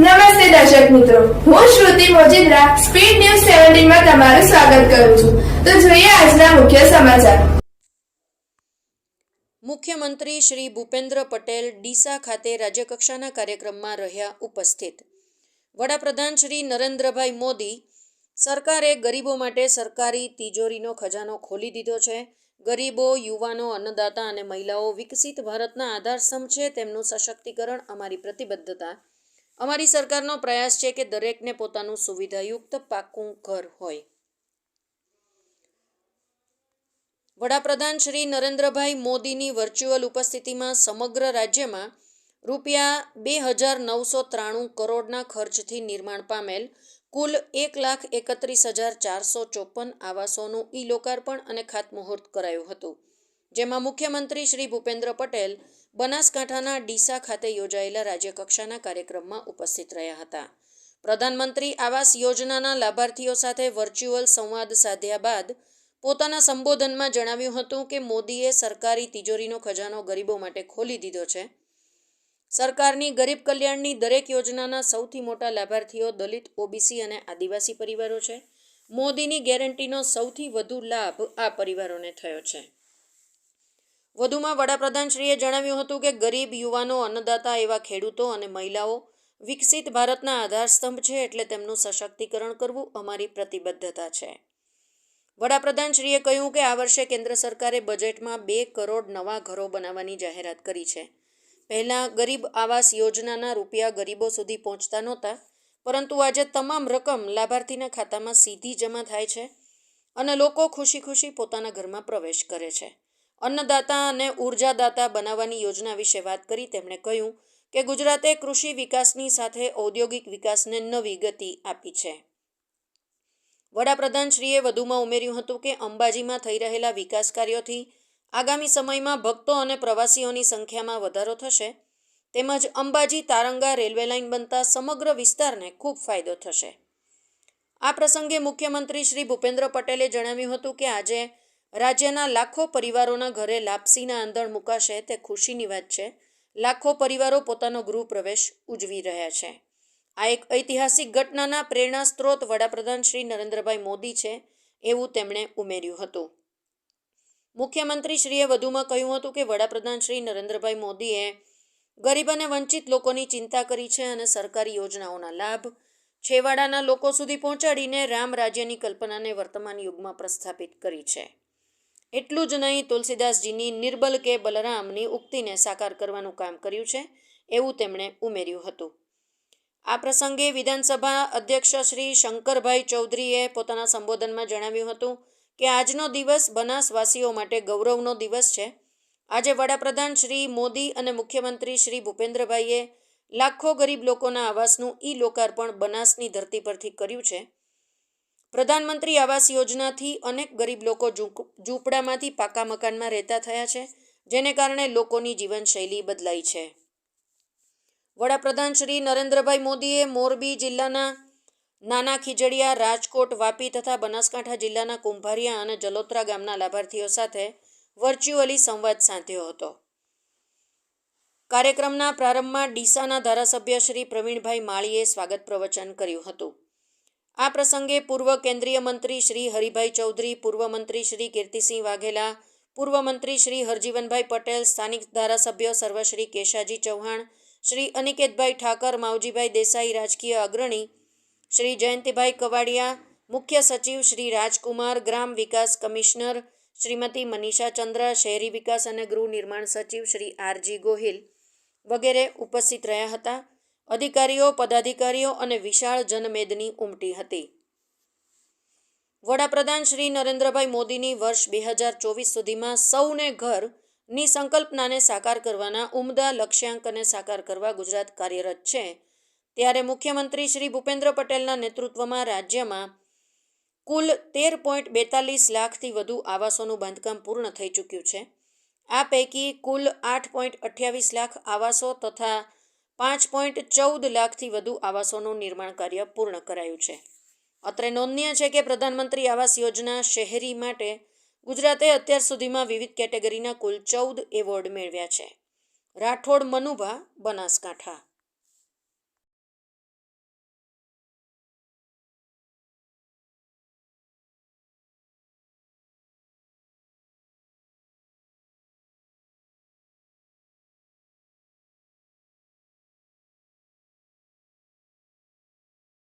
નમસ્તે દર્શક મિત્રો. હું શ્રુતિ મોજીદ્રા, સ્પીડ ન્યૂઝ સેવન્ટીનમાં તમારું સ્વાગત કરું છું. તો જોઈએ આજના મુખ્ય સમાચાર. મુખ્યમંત્રી શ્રી ભૂપેન્દ્ર પટેલ ડીસા ખાતે રાજ્યકક્ષાના કાર્યક્રમમાં રહ્યા ઉપસ્થિત. વડાપ્રધાન શ્રી નરેન્દ્રભાઈ મોદી સરકારે ગરીબો માટે સરકારી તિજોરીનો ખજાનો ખોલી દીધો છે. ગરીબો, યુવાનો, અન્નદાતા અને મહિલાઓ વિકસિત ભારતના આધારસ્તંભ છે. તેમનું સશક્તિકરણ અમારી પ્રતિબદ્ધતા અમારી સરકારનો પ્રયાસ છે કે દરેકને પોતાનું સુવિધાયુક્ત પાકું ઘર હોય. વડાપ્રધાન શ્રી નરેન્દ્રભાઈ મોદીની વર્ચ્યુઅલ ઉપસ્થિતિમાં સમગ્ર રાજ્યમાં રૂપિયા બે હજાર નવસો ત્રાણું કરોડના ખર્ચથી નિર્માણ પામેલ કુલ એક લાખ એકત્રીસ હજાર ચારસો ચોપન આવાસોનું ઈ લોકાર્પણ અને ખાતમુહૂર્ત કરાયું હતું. જેમાં મુખ્યમંત્રી શ્રી ભૂપેન્દ્ર પટેલ બનાસકાંઠાના ડીસા ખાતે યોજાયેલા રાજ્યકક્ષાના કાર્યક્રમમાં ઉપસ્થિત રહ્યા હતા. પ્રધાનમંત્રી આવાસ યોજનાના લાભાર્થીઓ સાથે વર્ચ્યુઅલ સંવાદ સાધ્યા બાદ પોતાના સંબોધનમાં જણાવ્યું હતું કે મોદીએ સરકારી તિજોરીનો ખજાનો ગરીબો માટે ખોલી દીધો છે. સરકારની ગરીબ કલ્યાણની દરેક યોજનાના સૌથી મોટા લાભાર્થીઓ દલિત, ઓબીસી અને આદિવાસી પરિવારો છે. મોદીની ગેરંટીનો સૌથી વધુ લાભ આ પરિવારોને થયો છે. વધુમાં વડાપ્રધાનશ્રીએ જણાવ્યું હતું કે ગરીબ યુવાનો, અન્નદાતા એવા ખેડૂતો અને મહિલાઓ વિકસિત ભારતના આધારસ્તંભ છે એટલે તેમનું સશક્તિકરણ કરવું અમારી પ્રતિબદ્ધતા છે. વડાપ્રધાનશ્રીએ કહ્યું કે આ વર્ષે કેન્દ્ર સરકારે બજેટમાં બે કરોડ નવા ઘરો બનાવવાની જાહેરાત કરી છે. પહેલાં ગરીબ આવાસ યોજનાના રૂપિયા ગરીબો સુધી પહોંચતા નહોતા, પરંતુ આજે તમામ રકમ લાભાર્થીના ખાતામાં સીધી જમા થાય છે અને લોકો ખુશી ખુશી પોતાના ઘરમાં પ્રવેશ કરે છે. અન્નદાતા અને ઉર્જાદાતા બનાવવાની યોજના વિશે વાત કરી, તેમણે કહ્યું કે ગુજરાતે કૃષિ વિકાસની સાથે ઔદ્યોગિક વિકાસને નવી ગતિ આપી છે. વડાપ્રધાનશ્રીએ વધુમાં ઉમેર્યું હતું કે અંબાજીમાં થઈ રહેલા વિકાસ કાર્યોથી આગામી સમયમાં ભક્તો અને પ્રવાસીઓની સંખ્યામાં વધારો થશે. તેમજ અંબાજી તારંગા રેલવે લાઇન બનતા સમગ્ર વિસ્તારને ખૂબ ફાયદો થશે. આ પ્રસંગે મુખ્યમંત્રી શ્રી ભૂપેન્દ્ર પટેલે જણાવ્યું હતું કે આજે રાજ્યના લાખો પરિવારોના ઘરે લાપસીના આંધણ મુકાશે તે ખુશીની વાત છે. લાખો પરિવારો પોતાનો ગૃહ પ્રવેશ ઉજવી રહ્યા છે. આ એક ઐતિહાસિક ઘટનાના પ્રેરણા સ્ત્રોત વડાપ્રધાન શ્રી નરેન્દ્રભાઈ મોદી છે એવું તેમણે ઉમેર્યું હતું. મુખ્યમંત્રીશ્રીએ વધુમાં કહ્યું હતું કે વડાપ્રધાન શ્રી નરેન્દ્રભાઈ મોદીએ ગરીબ અને વંચિત લોકોની ચિંતા કરી છે અને સરકારી યોજનાઓના લાભ છેવાડાના લોકો સુધી પહોંચાડીને રામ રાજ્યની કલ્પનાને વર્તમાન યુગમાં પ્રસ્થાપિત કરી છે. એટલું જ નહીં, તુલસીદાસજીની નિર્બલ કે બલરામની ઉક્તિને સાકાર કરવાનું કામ કર્યું છે, એવું તેમણે ઉમેર્યું હતું. આ પ્રસંગે વિધાનસભા અધ્યક્ષ શ્રી શંકરભાઈ ચૌધરીએ પોતાના સંબોધનમાં જણાવ્યું હતું કે આજનો દિવસ બનાસવાસીઓ માટે ગૌરવનો દિવસ છે. આજે વડાપ્રધાન શ્રી મોદી અને મુખ્યમંત્રી શ્રી ભૂપેન્દ્રભાઈએ લાખો ગરીબ લોકોના આવાસનું ઈ લોકાર્પણ બનાસની ધરતી પરથી કર્યું છે. પ્રધાનમંત્રી આવાસ યોજનાથી અનેક ગરીબ લોકો ઝૂંપડામાંથી પાકા મકાનમાં રહેતા થયા છે, જેને કારણે લોકોની જીવનશૈલી બદલાઈ છે. વડાપ્રધાન શ્રી નરેન્દ્રભાઈ મોદીએ મોરબી જિલ્લાના નાના ખીજડીયા, રાજકોટ, વાપી તથા બનાસકાંઠા જિલ્લાના કુંભારિયા અને જલોત્રા ગામના લાભાર્થીઓ સાથે વર્ચ્યુઅલી સંવાદ સાધ્યો હતો. કાર્યક્રમના પ્રારંભમાં ડીસાના ધારાસભ્ય શ્રી પ્રવીણભાઈ માળીએ સ્વાગત પ્રવચન કર્યું હતું. આ પ્રસંગે પૂર્વ કેન્દ્રીય મંત્રી શ્રી હરિભાઈ ચૌધરી, પૂર્વ મંત્રી શ્રી કીર્તિસિંહ વાઘેલા, પૂર્વ મંત્રી શ્રી હરજીવનભાઈ પટેલ, સ્થાનિક ધારાસભ્ય સર્વશ્રી કેશાજી ચૌહાણ, શ્રી અનિકેતભાઈ ઠાકર, માવજીભાઈ દેસાઈ, રાજકીય અગ્રણી શ્રી જયંતિભાઈ કવાડિયા, મુખ્ય સચિવ શ્રી રાજકુમાર, ગ્રામ વિકાસ કમિશનર શ્રીમતી મનીષા ચંદ્ર, શહેરી વિકાસ અને ગૃહ નિર્માણ સચિવ શ્રી આરજી ગોહિલ વગેરે ઉપસ્થિત રહ્યા હતા. અધિકારીઓ, પદાધિકારીઓ અને વિશાળ જનમેદની ઉમટી હતી. વડાપ્રધાન શ્રી નરેન્દ્રભાઈ મોદીની વર્ષ બે હજાર ચોવીસ સુધીમાં સૌને ઘરની સંકલ્પનાને સાકાર કરવાના ઉમદા લક્ષ્યાંકને સાકાર કરવા ગુજરાત કાર્યરત છે. ત્યારે મુખ્યમંત્રી શ્રી ભૂપેન્દ્ર પટેલના નેતૃત્વમાં રાજ્યમાં કુલ તેર પોઈન્ટ બેતાલીસ લાખથી વધુ આવાસોનું બાંધકામ પૂર્ણ થઈ ચૂક્યું છે. આ પૈકી કુલ આઠ પોઈન્ટ અઠ્યાવીસ લાખ આવાસો તથા પાંચ પોઈન્ટ ચૌદ લાખથી વધુ આવાસોનું નિર્માણ કાર્ય પૂર્ણ કરાયું છે. અત્રે નોંધનીય છે કે પ્રધાનમંત્રી આવાસ યોજના શહેરી માટે ગુજરાતે અત્યાર સુધીમાં વિવિધ કેટેગરીના કુલ ચૌદ એવોર્ડ મેળવ્યા છે. રાઠોડ મનુભા, બનાસકાંઠા.